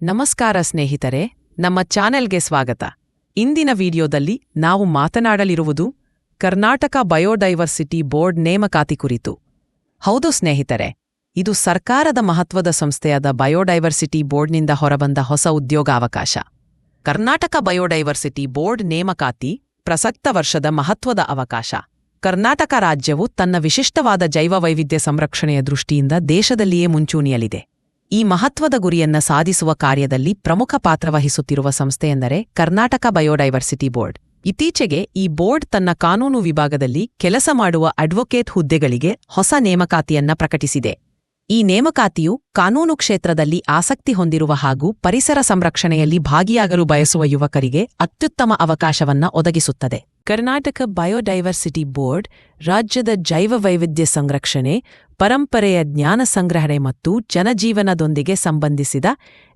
ನಮಸ್ಕಾರ ಸ್ನೇಹಿತರೆ, ನಮ್ಮ ಚಾನೆಲ್ಗೆ ಸ್ವಾಗತ. ಇಂದಿನ ವಿಡಿಯೋದಲ್ಲಿ ನಾವು ಮಾತನಾಡಲಿರುವುದು ಕರ್ನಾಟಕ ಬಯೋಡೈವರ್ಸಿಟಿ ಬೋರ್ಡ್ ನೇಮಕಾತಿ ಕುರಿತು. ಹೌದು ಸ್ನೇಹಿತರೆ, ಇದು ಸರ್ಕಾರದ ಮಹತ್ವದ ಸಂಸ್ಥೆಯಾದ ಬಯೋಡೈವರ್ಸಿಟಿ ಬೋರ್ಡ್ನಿಂದ ಹೊರಬಂದ ಹೊಸ ಉದ್ಯೋಗಾವಕಾಶ. ಕರ್ನಾಟಕ ಬಯೋಡೈವರ್ಸಿಟಿ ಬೋರ್ಡ್ ನೇಮಕಾತಿ ಪ್ರಸಕ್ತ ವರ್ಷದ ಮಹತ್ವದ ಅವಕಾಶ. ಕರ್ನಾಟಕ ರಾಜ್ಯವು ತನ್ನ ವಿಶಿಷ್ಟವಾದ ಜೈವವೈವಿಧ್ಯ ಸಂರಕ್ಷಣೆಯ ದೃಷ್ಟಿಯಿಂದ ದೇಶದಲ್ಲಿಯೇ ಮುಂಚೂಣಿಯಲ್ಲಿದೆ. ಈ ಮಹತ್ವದ ಗುರಿಯನ್ನ ಸಾಧಿಸುವ ಕಾರ್ಯದಲ್ಲಿ ಪ್ರಮುಖ ಪಾತ್ರ ವಹಿಸುತ್ತಿರುವ ಸಂಸ್ಥೆಯೆಂದರೆ ಕರ್ನಾಟಕ ಬಯೋಡೈವರ್ಸಿಟಿ ಬೋರ್ಡ್. ಇತ್ತೀಚೆಗೆ ಈ ಬೋರ್ಡ್ ತನ್ನ ಕಾನೂನು ವಿಭಾಗದಲ್ಲಿ ಕೆಲಸ ಮಾಡುವ ಅಡ್ವೊಕೇಟ್ ಹುದ್ದೆಗಳಿಗೆ ಹೊಸ ನೇಮಕಾತಿಯನ್ನ ಪ್ರಕಟಿಸಿದೆ. ಈ ನೇಮಕಾತಿಯು ಕಾನೂನು ಕ್ಷೇತ್ರದಲ್ಲಿ ಆಸಕ್ತಿ ಹೊಂದಿರುವ ಹಾಗೂ ಪರಿಸರ ಸಂರಕ್ಷಣೆಯಲ್ಲಿ ಭಾಗಿಯಾಗಲು ಬಯಸುವ ಯುವಕರಿಗೆ ಅತ್ಯುತ್ತಮ ಅವಕಾಶವನ್ನ ಒದಗಿಸುತ್ತದೆ. ಕರ್ನಾಟಕ ಬಯೋಡೈವರ್ಸಿಟಿ ಬೋರ್ಡ್ ರಾಜ್ಯದ ಜೈವ ವೈವಿಧ್ಯ ಸಂರಕ್ಷಣೆ ಪರಂಪರೆಯ ಜ್ಞಾನ ಸಂಗ್ರಹಣೆ ಮತ್ತು ಜನಜೀವನದೊಂದಿಗೆ ಸಂಬಂಧಿಸಿದ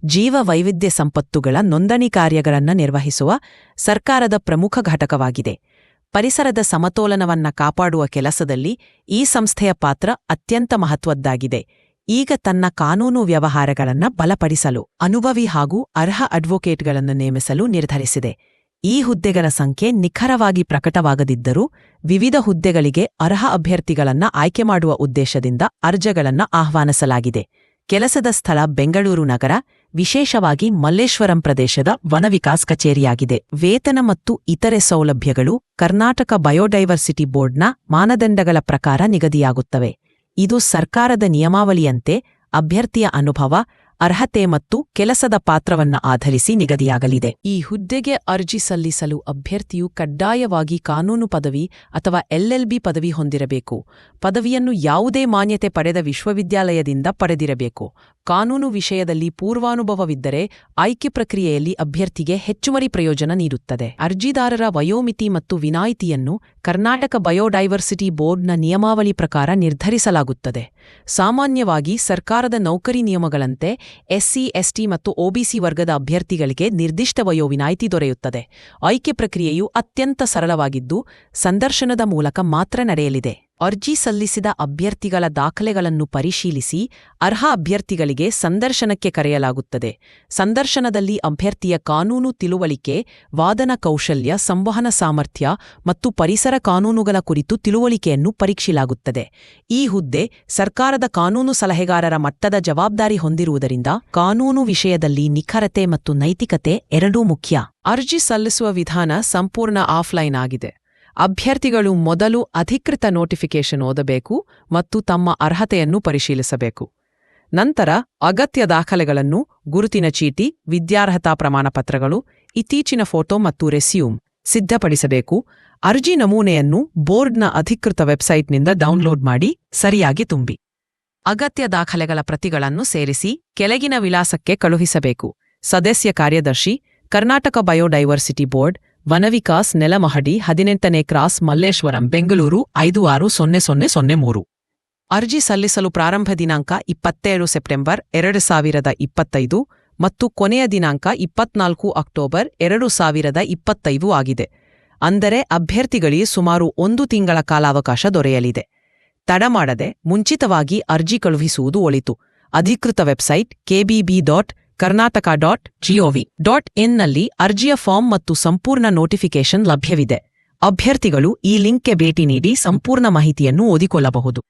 ಜೀವ ವೈವಿಧ್ಯ ಸಂಪತ್ತುಗಳ ನೋಂದಣಿ ಕಾರ್ಯಗಳನ್ನು ನಿರ್ವಹಿಸುವ ಸರ್ಕಾರದ ಪ್ರಮುಖ ಘಟಕವಾಗಿದೆ. ಪರಿಸರದ ಸಮತೋಲನವನ್ನ ಕಾಪಾಡುವ ಕೆಲಸದಲ್ಲಿ ಈ ಸಂಸ್ಥೆಯ ಪಾತ್ರ ಅತ್ಯಂತ ಮಹತ್ವದ್ದಾಗಿದೆ. ಈಗ ತನ್ನ ಕಾನೂನು ವ್ಯವಹಾರಗಳನ್ನು ಬಲಪಡಿಸಲು ಅನುಭವಿ ಹಾಗೂ ಅರ್ಹ ಅಡ್ವೊಕೇಟ್ಗಳನ್ನು ನೇಮಿಸಲು ನಿರ್ಧರಿಸಿದೆ. ಈ ಹುದ್ದೆಗಳ ಸಂಖ್ಯೆ ನಿಖರವಾಗಿ ಪ್ರಕಟವಾಗದಿದ್ದರೂ ವಿವಿಧ ಹುದ್ದೆಗಳಿಗೆ ಅರ್ಹ ಅಭ್ಯರ್ಥಿಗಳನ್ನ ಆಯ್ಕೆ ಮಾಡುವ ಉದ್ದೇಶದಿಂದ ಅರ್ಜಗಳನ್ನು ಆಹ್ವಾನಿಸಲಾಗಿದೆ. ಕೆಲಸದ ಸ್ಥಳ ಬೆಂಗಳೂರು ನಗರ, ವಿಶೇಷವಾಗಿ ಮಲ್ಲೇಶ್ವರಂ ಪ್ರದೇಶದ ವನವಿಕಾಸ್ ಕಚೇರಿಯಾಗಿದೆ. ವೇತನ ಮತ್ತು ಇತರೆ ಸೌಲಭ್ಯಗಳು ಕರ್ನಾಟಕ ಬಯೋಡೈವರ್ಸಿಟಿ ಬೋರ್ಡ್ನ ಮಾನದಂಡಗಳ ಪ್ರಕಾರ ನಿಗದಿಯಾಗುತ್ತವೆ. ಇದು ಸರ್ಕಾರದ ನಿಯಮಾವಳಿಯಂತೆ ಅಭ್ಯರ್ಥಿಯ ಅನುಭವ ಅರ್ಹತೆ ಮತ್ತು ಕೆಲಸದ ಪಾತ್ರವನ್ನ ಆಧರಿಸಿ ನಿಗದಿಯಾಗಲಿದೆ. ಈ ಹುದ್ದೆಗೆ ಅರ್ಜಿ ಸಲ್ಲಿಸಲು ಅಭ್ಯರ್ಥಿಯು ಕಡ್ಡಾಯವಾಗಿ ಕಾನೂನು ಪದವಿ ಅಥವಾ ಎಲ್ಎಲ್ಬಿ ಪದವಿ ಹೊಂದಿರಬೇಕು. ಪದವಿಯನ್ನು ಯಾವುದೇ ಮಾನ್ಯತೆ ಪಡೆದ ವಿಶ್ವವಿದ್ಯಾಲಯದಿಂದ ಪಡೆದಿರಬೇಕು. ಕಾನೂನು ವಿಷಯದಲ್ಲಿ ಪೂರ್ವಾನುಭವವಿದ್ದರೆ ಆಯ್ಕೆ ಪ್ರಕ್ರಿಯೆಯಲ್ಲಿ ಅಭ್ಯರ್ಥಿಗೆ ಹೆಚ್ಚುವರಿ ಪ್ರಯೋಜನ ನೀಡುತ್ತದೆ. ಅರ್ಜಿದಾರರ ವಯೋಮಿತಿ ಮತ್ತು ವಿನಾಯಿತಿಯನ್ನು ಕರ್ನಾಟಕ ಬಯೋಡೈವರ್ಸಿಟಿ ಬೋರ್ಡ್ನ ನಿಯಮಾವಳಿ ಪ್ರಕಾರ ನಿರ್ಧರಿಸಲಾಗುತ್ತದೆ. ಸಾಮಾನ್ಯವಾಗಿ ಸರ್ಕಾರದ ನೌಕರಿ ನಿಯಮಗಳಂತೆ ಎಸ್ಸಿ, ಎಸ್ಟಿ ಮತ್ತು ಒಬಿಸಿ ವರ್ಗದ ಅಭ್ಯರ್ಥಿಗಳಿಗೆ ನಿರ್ದಿಷ್ಟ ವಯೋ ವಿನಾಯಿತಿ ದೊರೆಯುತ್ತದೆ. ಆಯ್ಕೆ ಪ್ರಕ್ರಿಯೆಯು ಅತ್ಯಂತ ಸರಳವಾಗಿದ್ದು, ಸಂದರ್ಶನದ ಮೂಲಕ ಮಾತ್ರ ನಡೆಯಲಿದೆ. ಅರ್ಜಿ ಸಲ್ಲಿಸಿದ ಅಭ್ಯರ್ಥಿಗಳ ದಾಖಲೆಗಳನ್ನು ಪರಿಶೀಲಿಸಿ ಅರ್ಹ ಅಭ್ಯರ್ಥಿಗಳಿಗೆ ಸಂದರ್ಶನಕ್ಕೆ ಕರೆಯಲಾಗುತ್ತದೆ. ಸಂದರ್ಶನದಲ್ಲಿ ಅಭ್ಯರ್ಥಿಯ ಕಾನೂನು ತಿಳುವಳಿಕೆ, ವಾದನ ಕೌಶಲ್ಯ, ಸಂವಹನ ಸಾಮರ್ಥ್ಯ ಮತ್ತು ಪರಿಸರ ಕಾನೂನುಗಳ ಕುರಿತು ತಿಳುವಳಿಕೆಯನ್ನು ಪರೀಕ್ಷಿಲಾಗುತ್ತದೆ. ಈ ಹುದ್ದೆ ಸರ್ಕಾರದ ಕಾನೂನು ಸಲಹೆಗಾರರ ಮಟ್ಟದ ಜವಾಬ್ದಾರಿ ಹೊಂದಿರುವುದರಿಂದ ಕಾನೂನು ವಿಷಯದಲ್ಲಿ ನಿಖರತೆ ಮತ್ತು ನೈತಿಕತೆ ಎರಡೂ ಮುಖ್ಯ. ಅರ್ಜಿ ಸಲ್ಲಿಸುವ ವಿಧಾನ ಸಂಪೂರ್ಣ ಆಫ್ಲೈನ್ ಆಗಿದೆ. ಅಭ್ಯರ್ಥಿಗಳು ಮೊದಲು ಅಧಿಕೃತ ನೋಟಿಫಿಕೇಷನ್ ಓದಬೇಕು ಮತ್ತು ತಮ್ಮ ಅರ್ಹತೆಯನ್ನು ಪರಿಶೀಲಿಸಬೇಕು. ನಂತರ ಅಗತ್ಯ ದಾಖಲೆಗಳನ್ನು, ಗುರುತಿನ ಚೀಟಿ, ವಿದ್ಯಾರ್ಹತಾ ಪ್ರಮಾಣಪತ್ರಗಳು, ಇತ್ತೀಚಿನ ಫೋಟೋ ಮತ್ತು ರೆಸ್ಯೂಮ್ ಸಿದ್ಧಪಡಿಸಬೇಕು. ಅರ್ಜಿ ನಮೂನೆಯನ್ನು ಬೋರ್ಡ್ನ ಅಧಿಕೃತ ವೆಬ್ಸೈಟ್ನಿಂದ ಡೌನ್ಲೋಡ್ ಮಾಡಿ ಸರಿಯಾಗಿ ತುಂಬಿ. ಅಗತ್ಯ ದಾಖಲೆಗಳ ಪ್ರತಿಗಳನ್ನು ಸೇರಿಸಿ ಕೆಳಗಿನ ವಿಳಾಸಕ್ಕೆ ಕಳುಹಿಸಬೇಕು. ಸದಸ್ಯ ಕಾರ್ಯದರ್ಶಿ, ಕರ್ನಾಟಕ ಬಯೋಡೈವರ್ಸಿಟಿ ಬೋರ್ಡ್ ವನವಿಕಾಸ್ ನೆಲಮಹಡಿ ಹದಿನೆಂಟನೇ ಕ್ರಾಸ್ ಮಲ್ಲೇಶ್ವರಂ, ಬೆಂಗಳೂರು, ಐದು ಆರು ಸೊನ್ನೆ ಸೊನ್ನೆ ಸೊನ್ನೆ ಮೂರು. ಅರ್ಜಿ ಸಲ್ಲಿಸಲು ಪ್ರಾರಂಭ ದಿನಾಂಕ ಇಪ್ಪತ್ತೇಳು ಸೆಪ್ಟೆಂಬರ್ ಎರಡು ಸಾವಿರದ ಇಪ್ಪತ್ತೈದು ಮತ್ತು ಕೊನೆಯ ದಿನಾಂಕ ಇಪ್ಪತ್ನಾಲ್ಕು ಅಕ್ಟೋಬರ್ ಎರಡು ಸಾವಿರದ ಇಪ್ಪತ್ತೈದು ಆಗಿದೆ. ಅಂದರೆ ಅಭ್ಯರ್ಥಿಗಳಿಗೆ ಸುಮಾರು ಒಂದು ತಿಂಗಳ ಕಾಲಾವಕಾಶ ದೊರೆಯಲಿದೆ. ತಡಮಾಡದೆ ಮುಂಚಿತವಾಗಿ ಅರ್ಜಿ ಕಳುಹಿಸುವುದು ಒಳಿತು. ಅಧಿಕೃತ website KBB dot Karnataka dot GOV dot ಇನ್ನಲ್ಲಿ ಅರ್ಜಿಯ ಫಾರ್ಮ್ ಮತ್ತು ಸಂಪೂರ್ಣ ನೋಟಿಫಿಕೇಶನ್ ಲಭ್ಯವಿದೆ. ಅಭ್ಯರ್ಥಿಗಳು ಈ ಲಿಂಕ್ಗೆ ಭೇಟಿ ನೀಡಿ ಸಂಪೂರ್ಣ ಮಾಹಿತಿಯನ್ನು ಓದಿಕೊಳ್ಳಬಹುದು.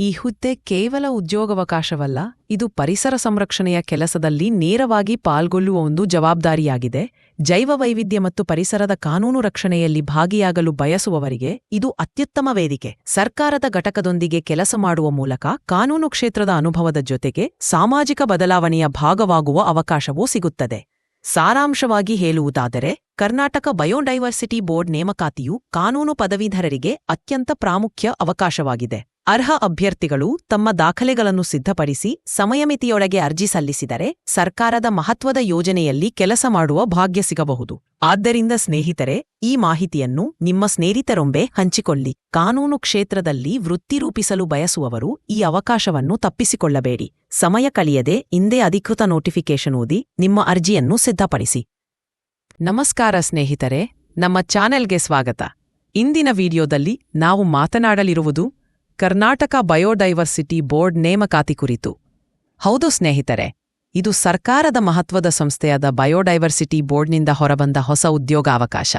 ಈ ಹುದ್ದೆ ಕೇವಲ ಉದ್ಯೋಗಾವಕಾಶವಲ್ಲ, ಇದು ಪರಿಸರ ಸಂರಕ್ಷಣೆಯ ಕೆಲಸದಲ್ಲಿ ನೇರವಾಗಿ ಪಾಲ್ಗೊಳ್ಳುವ ಒಂದು ಜವಾಬ್ದಾರಿಯಾಗಿದೆ. ಜೈವ ವೈವಿಧ್ಯ ಮತ್ತು ಪರಿಸರದ ಕಾನೂನು ರಕ್ಷಣೆಯಲ್ಲಿ ಭಾಗಿಯಾಗಲು ಬಯಸುವವರಿಗೆ ಇದು ಅತ್ಯುತ್ತಮ ವೇದಿಕೆ. ಸರ್ಕಾರದ ಘಟಕದೊಂದಿಗೆ ಕೆಲಸ ಮಾಡುವ ಮೂಲಕ ಕಾನೂನು ಕ್ಷೇತ್ರದ ಅನುಭವದ ಜೊತೆಗೆ ಸಾಮಾಜಿಕ ಬದಲಾವಣೆಯ ಭಾಗವಾಗುವ ಅವಕಾಶವೂ ಸಿಗುತ್ತದೆ. ಸಾರಾಂಶವಾಗಿ ಹೇಳುವುದಾದರೆ, ಕರ್ನಾಟಕ ಬಯೋಡೈವರ್ಸಿಟಿ ಬೋರ್ಡ್ ನೇಮಕಾತಿಯು ಕಾನೂನು ಪದವೀಧರರಿಗೆ ಅತ್ಯಂತ ಪ್ರಾಮುಖ್ಯ ಅವಕಾಶವಾಗಿದೆ. ಅರ್ಹ ಅಭ್ಯರ್ಥಿಗಳು ತಮ್ಮ ದಾಖಲೆಗಳನ್ನು ಸಿದ್ಧಪಡಿಸಿ ಸಮಯಮಿತಿಯೊಳಗೆ ಅರ್ಜಿ ಸಲ್ಲಿಸಿದರೆ ಸರ್ಕಾರದ ಮಹತ್ವದ ಯೋಜನೆಯಲ್ಲಿ ಕೆಲಸ ಮಾಡುವ ಭಾಗ್ಯ ಸಿಗಬಹುದು. ಆದ್ದರಿಂದ ಸ್ನೇಹಿತರೆ, ಈ ಮಾಹಿತಿಯನ್ನು ನಿಮ್ಮ ಸ್ನೇಹಿತರೊಂಬೆ ಹಂಚಿಕೊಳ್ಳಿ. ಕಾನೂನು ಕ್ಷೇತ್ರದಲ್ಲಿ ವೃತ್ತಿ ರೂಪಿಸಲು ಬಯಸುವವರು ಈ ಅವಕಾಶವನ್ನು ತಪ್ಪಿಸಿಕೊಳ್ಳಬೇಡಿ. ಸಮಯ ಕಳೆಯದೆ ಇಂದೇ ಅಧಿಕೃತ ನೋಟಿಫಿಕೇಶನ್ ಓದಿ ನಿಮ್ಮ ಅರ್ಜಿಯನ್ನು ಸಿದ್ಧಪಡಿಸಿ. ನಮಸ್ಕಾರ ಸ್ನೇಹಿತರೆ, ನಮ್ಮ ಚಾನೆಲ್ಗೆ ಸ್ವಾಗತ. ಇಂದಿನ ವಿಡಿಯೋದಲ್ಲಿ ನಾವು ಮಾತನಾಡಲಿರುವುದು ಕರ್ನಾಟಕ ಬಯೋಡೈವರ್ಸಿಟಿ ಬೋರ್ಡ್ ನೇಮಕಾತಿ ಕುರಿತು. ಹೌದು ಸ್ನೇಹಿತರೆ, ಇದು ಸರ್ಕಾರದ ಮಹತ್ವದ ಸಂಸ್ಥೆಯಾದ ಬಯೋಡೈವರ್ಸಿಟಿ ಬೋರ್ಡ್ನಿಂದ ಹೊರಬಂದ ಹೊಸ ಉದ್ಯೋಗಾವಕಾಶ.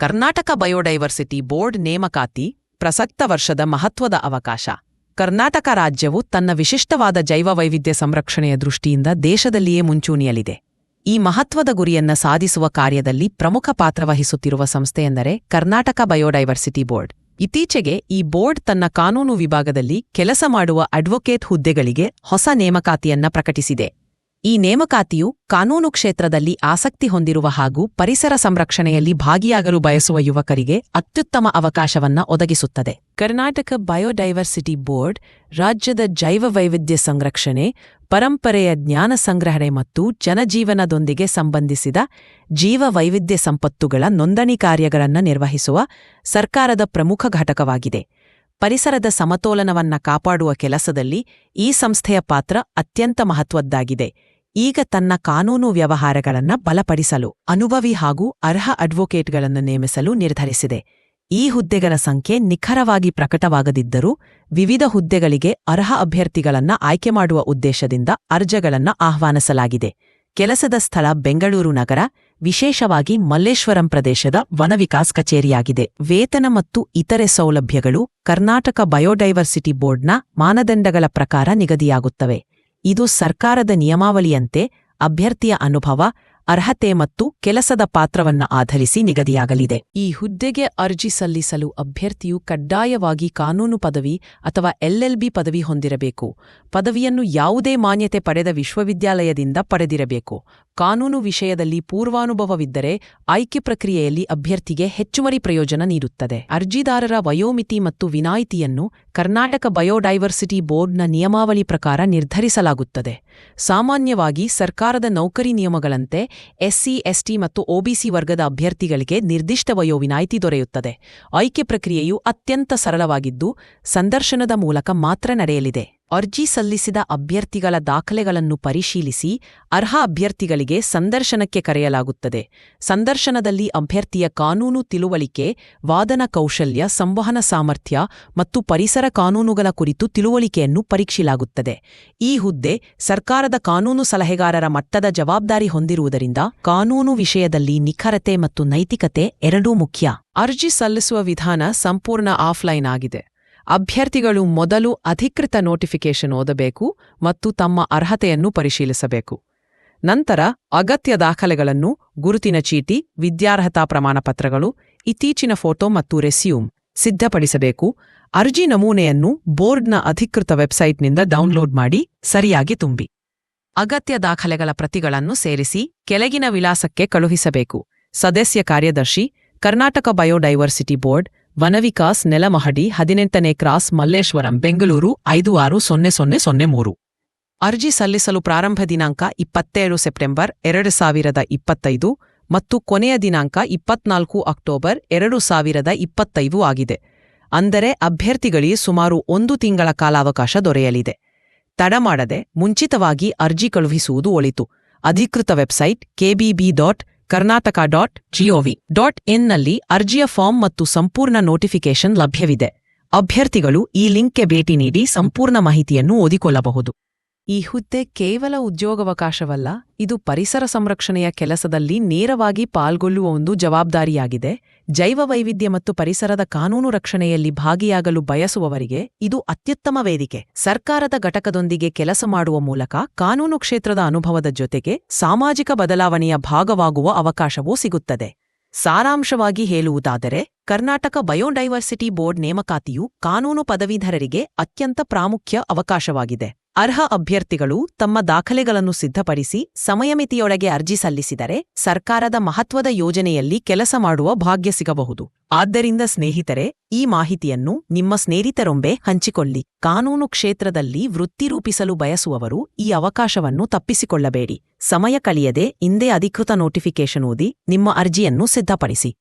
ಕರ್ನಾಟಕ ಬಯೋಡೈವರ್ಸಿಟಿ ಬೋರ್ಡ್ ನೇಮಕಾತಿ ಪ್ರಸಕ್ತ ವರ್ಷದ ಮಹತ್ವದ ಅವಕಾಶ. ಕರ್ನಾಟಕ ರಾಜ್ಯವು ತನ್ನ ವಿಶಿಷ್ಟವಾದ ಜೈವ ವೈವಿಧ್ಯ ಸಂರಕ್ಷಣೆಯ ದೃಷ್ಟಿಯಿಂದ ದೇಶದಲ್ಲಿಯೇ ಮುಂಚೂಣಿಯಲಿದೆ ಈ ಮಹತ್ವದ ಗುರಿಯನ್ನ ಸಾಧಿಸುವ ಕಾರ್ಯದಲ್ಲಿ ಪ್ರಮುಖ ಪಾತ್ರವಹಿಸುತ್ತಿರುವ ಸಂಸ್ಥೆಯೆಂದರೆ ಕರ್ನಾಟಕ ಬಯೋಡೈವರ್ಸಿಟಿ ಬೋರ್ಡ್. ಇತ್ತೀಚೆಗೆ ಈ ಬೋರ್ಡ್ ತನ್ನ ಕಾನೂನು ವಿಭಾಗದಲ್ಲಿ ಕೆಲಸ ಮಾಡುವ ಅಡ್ವೊಕೇಟ್ ಹುದ್ದೆಗಳಿಗೆ ಹೊಸ ನೇಮಕಾತಿಯನ್ನ ಪ್ರಕಟಿಸಿದೆ. ಈ ನೇಮಕಾತಿಯು ಕಾನೂನು ಕ್ಷೇತ್ರದಲ್ಲಿ ಆಸಕ್ತಿ ಹೊಂದಿರುವ ಹಾಗೂ ಪರಿಸರ ಸಂರಕ್ಷಣೆಯಲ್ಲಿ ಭಾಗಿಯಾಗಲು ಬಯಸುವ ಯುವಕರಿಗೆ ಅತ್ಯುತ್ತಮ ಅವಕಾಶವನ್ನ ಒದಗಿಸುತ್ತದೆ. ಕರ್ನಾಟಕ ಬಯೋಡೈವರ್ಸಿಟಿ ಬೋರ್ಡ್ ರಾಜ್ಯದ ಜೈವ ವೈವಿಧ್ಯ ಸಂರಕ್ಷಣೆ, ಪರಂಪರೆಯ ಜ್ಞಾನ ಸಂಗ್ರಹಣೆ ಮತ್ತು ಜನಜೀವನದೊಂದಿಗೆ ಸಂಬಂಧಿಸಿದ ಜೀವ ವೈವಿಧ್ಯ ಸಂಪತ್ತುಗಳ ನೋಂದಣಿ ಕಾರ್ಯಗಳನ್ನು ನಿರ್ವಹಿಸುವ ಸರ್ಕಾರದ ಪ್ರಮುಖ ಘಟಕವಾಗಿದೆ. ಪರಿಸರದ ಸಮತೋಲನವನ್ನ ಕಾಪಾಡುವ ಕೆಲಸದಲ್ಲಿ ಈ ಸಂಸ್ಥೆಯ ಪಾತ್ರ ಅತ್ಯಂತ ಮಹತ್ವದ್ದಾಗಿದೆ. ಈಗ ತನ್ನ ಕಾನೂನು ವ್ಯವಹಾರಗಳನ್ನು ಬಲಪಡಿಸಲು ಅನುಭವಿ ಹಾಗೂ ಅರ್ಹ ಅಡ್ವೊಕೇಟ್ಗಳನ್ನು ನೇಮಿಸಲು ನಿರ್ಧರಿಸಿದೆ. ಈ ಹುದ್ದೆಗಳ ಸಂಖ್ಯೆ ನಿಖರವಾಗಿ ಪ್ರಕಟವಾಗದಿದ್ದರೂ ವಿವಿಧ ಹುದ್ದೆಗಳಿಗೆ ಅರ್ಹ ಅಭ್ಯರ್ಥಿಗಳನ್ನ ಆಯ್ಕೆ ಮಾಡುವ ಉದ್ದೇಶದಿಂದ ಅರ್ಜಗಳನ್ನ ಆಹ್ವಾನಿಸಲಾಗಿದೆ. ಕೆಲಸದ ಸ್ಥಳ ಬೆಂಗಳೂರು ನಗರ, ವಿಶೇಷವಾಗಿ ಮಲ್ಲೇಶ್ವರಂ ಪ್ರದೇಶದ ವನವಿಕಾಸ್ ಕಚೇರಿಯಾಗಿದೆ. ವೇತನ ಮತ್ತು ಇತರೆ ಸೌಲಭ್ಯಗಳು ಕರ್ನಾಟಕ ಬಯೋಡೈವರ್ಸಿಟಿ ಬೋರ್ಡ್ನ ಮಾನದಂಡಗಳ ಪ್ರಕಾರ ನಿಗದಿಯಾಗುತ್ತವೆ. ಇದು ಸರ್ಕಾರದ ನಿಯಮಾವಳಿಯಂತೆ ಅಭ್ಯರ್ಥಿಯ ಅನುಭವ ಅರ್ಹತೆ ಮತ್ತು ಕೆಲಸದ ಪಾತ್ರವನ್ನ ಆಧರಿಸಿ ನಿಗದಿಯಾಗಲಿದೆ. ಈ ಹುದ್ದೆಗೆ ಅರ್ಜಿ ಸಲ್ಲಿಸಲು ಅಭ್ಯರ್ಥಿಯು ಕಡ್ಡಾಯವಾಗಿ ಕಾನೂನು ಪದವಿ ಅಥವಾ ಎಲ್ಎಲ್ಬಿ ಪದವಿ ಹೊಂದಿರಬೇಕು. ಪದವಿಯನ್ನು ಯಾವುದೇ ಮಾನ್ಯತೆ ಪಡೆದ ವಿಶ್ವವಿದ್ಯಾಲಯದಿಂದ ಪಡೆದಿರಬೇಕು. ಕಾನೂನು ವಿಷಯದಲ್ಲಿ ಪೂರ್ವಾನುಭವವಿದ್ದರೆ ಆಯ್ಕೆ ಪ್ರಕ್ರಿಯೆಯಲ್ಲಿ ಅಭ್ಯರ್ಥಿಗೆ ಹೆಚ್ಚುವರಿ ಪ್ರಯೋಜನ ನೀಡುತ್ತದೆ. ಅರ್ಜಿದಾರರ ವಯೋಮಿತಿ ಮತ್ತು ವಿನಾಯಿತಿಯನ್ನು ಕರ್ನಾಟಕ ಬಯೋಡೈವರ್ಸಿಟಿ ಬೋರ್ಡ್ನ ನಿಯಮಾವಳಿ ಪ್ರಕಾರ ನಿರ್ಧರಿಸಲಾಗುತ್ತದೆ. ಸಾಮಾನ್ಯವಾಗಿ ಸರ್ಕಾರದ ನೌಕರಿ ನಿಯಮಗಳಂತೆ ಎಸ್ಸಿ, ಎಸ್ಟಿ ಮತ್ತು ಒಬಿಸಿ ವರ್ಗದ ಅಭ್ಯರ್ಥಿಗಳಿಗೆ ನಿರ್ದಿಷ್ಟ ವಯೋ ವಿನಾಯಿತಿ ದೊರೆಯುತ್ತದೆ. ಆಯ್ಕೆ ಪ್ರಕ್ರಿಯೆಯು ಅತ್ಯಂತ ಸರಳವಾಗಿದ್ದು, ಸಂದರ್ಶನದ ಮೂಲಕ ಮಾತ್ರ ನಡೆಯಲಿದೆ. ಅರ್ಜಿ ಸಲ್ಲಿಸಿದ ಅಭ್ಯರ್ಥಿಗಳ ದಾಖಲೆಗಳನ್ನು ಪರಿಶೀಲಿಸಿ ಅರ್ಹ ಅಭ್ಯರ್ಥಿಗಳಿಗೆ ಸಂದರ್ಶನಕ್ಕೆ ಕರೆಯಲಾಗುತ್ತದೆ. ಸಂದರ್ಶನದಲ್ಲಿ ಅಭ್ಯರ್ಥಿಯ ಕಾನೂನು ತಿಳುವಳಿಕೆ, ವಾದನ ಕೌಶಲ್ಯ, ಸಂವಹನ ಸಾಮರ್ಥ್ಯ ಮತ್ತು ಪರಿಸರ ಕಾನೂನುಗಳ ಕುರಿತು ತಿಳುವಳಿಕೆಯನ್ನು ಪರೀಕ್ಷಿಲಾಗುತ್ತದೆ ಈ ಹುದ್ದೆ ಸರ್ಕಾರದ ಕಾನೂನು ಸಲಹೆಗಾರರ ಮಟ್ಟದ ಜವಾಬ್ದಾರಿ ಹೊಂದಿರುವುದರಿಂದ ಕಾನೂನು ವಿಷಯದಲ್ಲಿ ನಿಖರತೆ ಮತ್ತು ನೈತಿಕತೆ ಎರಡೂ ಮುಖ್ಯ. ಅರ್ಜಿ ಸಲ್ಲಿಸುವ ವಿಧಾನ ಸಂಪೂರ್ಣ ಆಫ್ಲೈನ್ ಆಗಿದೆ. ಅಭ್ಯರ್ಥಿಗಳು ಮೊದಲು ಅಧಿಕೃತ ನೋಟಿಫಿಕೇಶನ್ ಓದಬೇಕು ಮತ್ತು ತಮ್ಮ ಅರ್ಹತೆಯನ್ನು ಪರಿಶೀಲಿಸಬೇಕು. ನಂತರ ಅಗತ್ಯ ದಾಖಲೆಗಳನ್ನು, ಗುರುತಿನ ಚೀಟಿ, ವಿದ್ಯಾರ್ಹತಾ ಪ್ರಮಾಣಪತ್ರಗಳು, ಇತ್ತೀಚಿನ ಫೋಟೋ ಮತ್ತು ರೆಸ್ಯೂಮ್ ಸಿದ್ಧಪಡಿಸಬೇಕು. ಅರ್ಜಿ ನಮೂನೆಯನ್ನು ಬೋರ್ಡ್ನ ಅಧಿಕೃತ ವೆಬ್ಸೈಟ್ನಿಂದ ಡೌನ್ಲೋಡ್ ಮಾಡಿ ಸರಿಯಾಗಿ ತುಂಬಿ. ಅಗತ್ಯ ದಾಖಲೆಗಳ ಪ್ರತಿಗಳನ್ನು ಸೇರಿಸಿ ಕೆಳಗಿನ ವಿಳಾಸಕ್ಕೆ ಕಳುಹಿಸಬೇಕು. ಸದಸ್ಯ ಕಾರ್ಯದರ್ಶಿ, ಕರ್ನಾಟಕ ಬಯೋಡೈವರ್ಸಿಟಿ ಬೋರ್ಡ್ ವನವಿಕಾಸ್ ನೆಲಮಹಡಿ ಹದಿನೆಂಟನೇ ಕ್ರಾಸ್ ಮಲ್ಲೇಶ್ವರಂ, ಬೆಂಗಳೂರು, ಐದು ಆರು ಸೊನ್ನೆ ಸೊನ್ನೆ ಸೊನ್ನೆ ಮೂರು. ಅರ್ಜಿ ಸಲ್ಲಿಸಲು ಪ್ರಾರಂಭ ದಿನಾಂಕ ಇಪ್ಪತ್ತೇಳು ಸೆಪ್ಟೆಂಬರ್ ಎರಡು ಸಾವಿರದ ಇಪ್ಪತ್ತೈದು ಮತ್ತು ಕೊನೆಯ ದಿನಾಂಕ ಇಪ್ಪತ್ನಾಲ್ಕು ಅಕ್ಟೋಬರ್ ಎರಡು ಸಾವಿರದ ಇಪ್ಪತ್ತೈದು ಆಗಿದೆ. ಅಂದರೆ ಅಭ್ಯರ್ಥಿಗಳಿಗೆ ಸುಮಾರು ಒಂದು ತಿಂಗಳ ಕಾಲಾವಕಾಶ ದೊರೆಯಲಿದೆ. ತಡಮಾಡದೆ ಮುಂಚಿತವಾಗಿ ಅರ್ಜಿ ಕಳುಹಿಸುವುದು ಒಳಿತು. ಅಧಿಕೃತ website KBB dot Karnataka dot GOV dot ಇನ್ನಲ್ಲಿ ಅರ್ಜಿಯ ಫಾರ್ಮ್ ಮತ್ತು ಸಂಪೂರ್ಣ ನೋಟಿಫಿಕೇಶನ್ ಲಭ್ಯವಿದೆ. ಅಭ್ಯರ್ಥಿಗಳು ಈ ಲಿಂಕ್ಗೆ ಭೇಟಿ ನೀಡಿ ಸಂಪೂರ್ಣ ಮಾಹಿತಿಯನ್ನು ಓದಿಕೊಳ್ಳಬಹುದು. ಈ ಹುದ್ದೆ ಕೇವಲ ಉದ್ಯೋಗಾವಕಾಶವಲ್ಲ, ಇದು ಪರಿಸರ ಸಂರಕ್ಷಣೆಯ ಕೆಲಸದಲ್ಲಿ ನೇರವಾಗಿ ಪಾಲ್ಗೊಳ್ಳುವ ಒಂದು ಜವಾಬ್ದಾರಿಯಾಗಿದೆ. ಜೈವ ವೈವಿಧ್ಯ ಮತ್ತು ಪರಿಸರದ ಕಾನೂನು ರಕ್ಷಣೆಯಲ್ಲಿ ಭಾಗಿಯಾಗಲು ಬಯಸುವವರಿಗೆ ಇದು ಅತ್ಯುತ್ತಮ ವೇದಿಕೆ. ಸರ್ಕಾರದ ಘಟಕದೊಂದಿಗೆ ಕೆಲಸ ಮಾಡುವ ಮೂಲಕ ಕಾನೂನು ಕ್ಷೇತ್ರದ ಅನುಭವದ ಜೊತೆಗೆ ಸಾಮಾಜಿಕ ಬದಲಾವಣೆಯ ಭಾಗವಾಗುವ ಅವಕಾಶವೂ ಸಿಗುತ್ತದೆ. ಸಾರಾಂಶವಾಗಿ ಹೇಳುವುದಾದರೆ, ಕರ್ನಾಟಕ ಬಯೋಡೈವರ್ಸಿಟಿ ಬೋರ್ಡ್ ನೇಮಕಾತಿಯು ಕಾನೂನು ಪದವೀಧರರಿಗೆ ಅತ್ಯಂತ ಪ್ರಾಮುಖ್ಯ ಅವಕಾಶವಾಗಿದೆ. ಅರ್ಹ ಅಭ್ಯರ್ಥಿಗಳು ತಮ್ಮ ದಾಖಲೆಗಳನ್ನು ಸಿದ್ಧಪಡಿಸಿ ಸಮಯಮಿತಿಯೊಳಗೆ ಅರ್ಜಿ ಸಲ್ಲಿಸಿದರೆ ಸರ್ಕಾರದ ಮಹತ್ವದ ಯೋಜನೆಯಲ್ಲಿ ಕೆಲಸ ಮಾಡುವ ಭಾಗ್ಯ ಸಿಗಬಹುದು. ಆದ್ದರಿಂದ ಸ್ನೇಹಿತರೆ, ಈ ಮಾಹಿತಿಯನ್ನು ನಿಮ್ಮ ಸ್ನೇಹಿತರೊಂಬೆ ಹಂಚಿಕೊಳ್ಳಿ. ಕಾನೂನು ಕ್ಷೇತ್ರದಲ್ಲಿ ವೃತ್ತಿ ರೂಪಿಸಲು ಬಯಸುವವರು ಈ ಅವಕಾಶವನ್ನು ತಪ್ಪಿಸಿಕೊಳ್ಳಬೇಡಿ. ಸಮಯ ಕಳೆಯದೆ ಇಂದೇ ಅಧಿಕೃತ ನೋಟಿಫಿಕೇಶನ್ ಓದಿ ನಿಮ್ಮ ಅರ್ಜಿಯನ್ನು ಸಿದ್ಧಪಡಿಸಿ.